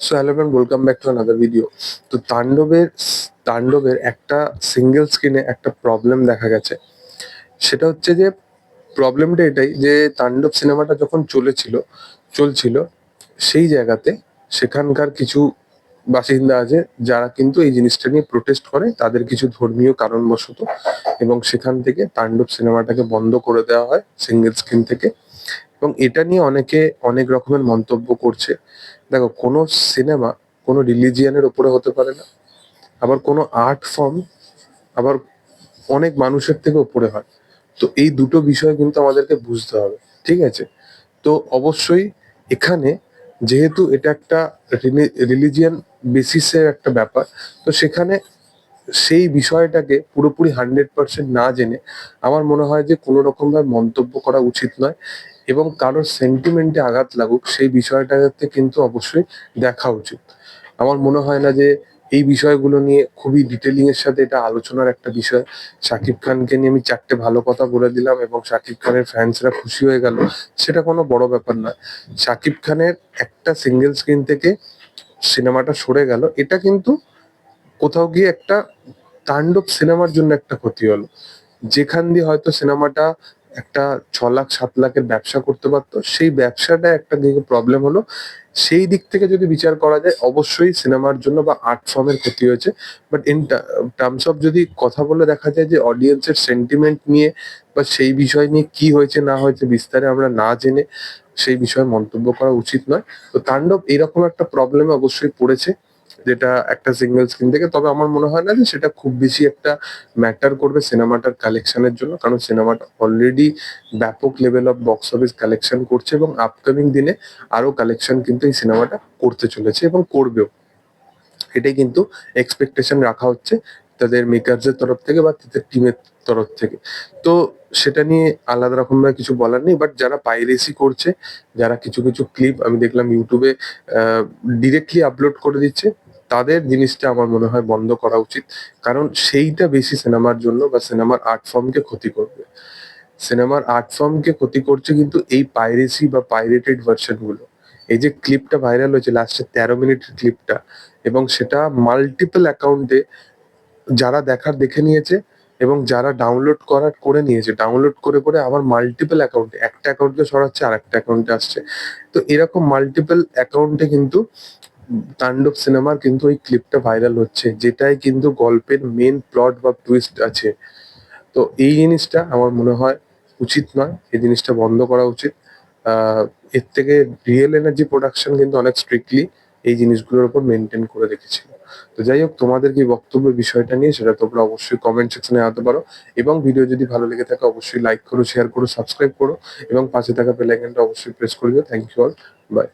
So hello friend welcome back to another video তো তাণ্ডবের তাণ্ডবের একটা সিঙ্গেল স্ক্রিনে একটা প্রবলেম দেখা গেছে। সেটা হচ্ছে যে প্রবলেমটা এটাই যে, তাণ্ডব সিনেমাটা যখন চলেছিল, চলছিল, সেই জায়গাতে সেখানকার কিছু বাসিন্দা আছে, যারা কিন্তু এই জিনিসটা নিয়ে প্রোটেস্ট করে, তাদের কিছু ধর্মীয় কারণবশত এবং সেখান থেকে তাণ্ডব সিনেমাটাকে বন্ধ করে দেওয়া হয় সিঙ্গেল স্ক্রিন থেকে। এবং এটা নিয়ে অনেকে অনেক রকমের মন্তব্য করছে। দেখো, কোনো সিনেমা কোনো রিলিজিয়ানের উপরে হতে পারে না। আবার কোনো আর্ট ফর্ম আবার অনেক মানুষের থেকে উপরে হয়। তো এই দুটো বিষয় কিন্তু আমাদেরকে বুঝতে হবে, ঠিক আছে? তো অবশ্যই এখানে যেহেতু এটা একটা রিলিজিয়ান বেসিসের একটা ব্যাপার, তো সেখানে সেই বিষয়টাকে পুরোপুরি হান্ড্রেড পার্সেন্ট না জেনে আমার মনে হয় যে কোনো রকমভাবে মন্তব্য করা উচিত নয় এবং কারোর সেন্টিমেন্টে আঘাত লাগুক, সেই বিষয়টাতে কিন্তু অবশ্যই দেখা উচিত। আমার মনে হয় না যে এই বিষয়গুলো নিয়ে খুবই ডিটেলিং এর সাথে এটা আলোচনার একটা বিষয়। শাকিব খানকে নিয়ে আমি চারটে ভালো কথা বলে দিলাম এবং শাকিব খানের ফ্যান্সরা খুশি হয়ে গেল, সেটা কোনো বড় ব্যাপার নয়। শাকিব খানের একটা সিঙ্গেল স্ক্রিন থেকে সিনেমাটা সরে গেল, এটা কিন্তু কোথাও গিয়ে একটা তাণ্ডব সিনেমার জন্য একটা ক্ষতি হলো। যেখান দিয়ে হয়তো সিনেমাটা একটা ছ লাখ, সাত লাখের ব্যবসা করতে পারতো, সেই ব্যবসাটা একটা দিকে প্রবলেম হলো। সেই দিক থেকে যদি বিচার করা যায়, অবশ্যই সিনেমার জন্য বা আর্ট ফর্মের ক্ষতি হয়েছে। বাট ইন টার্মস অফ যদি কথা বলে দেখা যায় যে অডিয়েন্সের সেন্টিমেন্ট নিয়ে বা সেই বিষয় নিয়ে কি হয়েছে, না হয়েছে, বিস্তারে আমরা না জেনে সেই বিষয়ে মন্তব্য করা উচিত নয়। তো তাণ্ডব এরকম একটা প্রবলেমে অবশ্যই পড়েছে। যেটা একটা সিঙ্গেল স্ক্রিন থেকে, তবে আমার মনে হয় না যে সেটা খুব বেশি একটা ম্যাটার করবে সিনেমাটার কালেকশনের জন্য, কারণ সিনেমাটা অলরেডি ব্যাপক level of box office collection করছে এবং আপকামিং দিনে আরও কালেকশন কিন্তু এই সিনেমাটা করতে চলেছে এবং করবেও। এটাই কিন্তু এক্সপেকটেশন রাখা হচ্ছে তাদের মেকারসের তরফ থেকে বা তাদের টিমের তরফ থেকে। তো সেটা নিয়ে আলাদা রকমভাবে কিছু বলার নেই বাট যারা পাইরেসি করছে, যারা কিছু কিছু ক্লিপ আমি দেখলাম ইউটিউবে ডিরেক্টলি আপলোড করে দিচ্ছে তাদের জিনিসটা আমার মনে হয় বন্ধ করা উচিত। কারণ সেইটা বেশি সিনেমার জন্য বা সিনেমার আর্ট ফর্মকে ক্ষতি করবে। সিনেমার আর্ট ফর্মকে ক্ষতি করছে কিন্তু এই পাইরেসি বা পাইরেটেড ভার্সনগুলো এই যে ক্লিপটা ভাইরাল হয়েছে লাস্টের তেরো মিনিটের ক্লিপটা, এবং সেটা মাল্টিপল অ্যাকাউন্টে যারা দেখার দেখে নিয়েছে এবং যারা ডাউনলোড করার করে নিয়েছে। ডাউনলোড করে করে আবার মাল্টিপল অ্যাকাউন্টে একটা অ্যাকাউন্টকে সরাচ্ছে আর একটা অ্যাকাউন্টে আসছে। তো এরকম মাল্টিপল অ্যাকাউন্টে কিন্তু তাণ্ডব সিনেমার কিন্তু ওই ক্লিপটা ভাইরাল হচ্ছে, যেটাই কিন্তু গল্পের মেন প্লট বা টুইস্ট আছে। তো এই জিনিসটা আমার মনে হয় উচিত নয়, এই জিনিসটা বন্ধ করা উচিত। এর থেকে রিয়েল এনার্জি প্রোডাকশন কিন্তু অনেক স্ট্রিক্টলি এই জিনিসগুলোর উপর মেনটেন করে রেখেছিল। তো যাই হোক, তোমাদের কি বক্তব্য বিষয়টা নিয়ে সেটা তোমরা অবশ্যই কমেন্ট সেকশনে আনতে পারো। এবং ভিডিও যদি ভালো লেগে থাকে, অবশ্যই লাইক করো শেয়ার করো সাবস্ক্রাইব করো। এবং পাশে থাকা বেল আইকনটা অবশ্যই প্রেস করে দিও। Thank you all by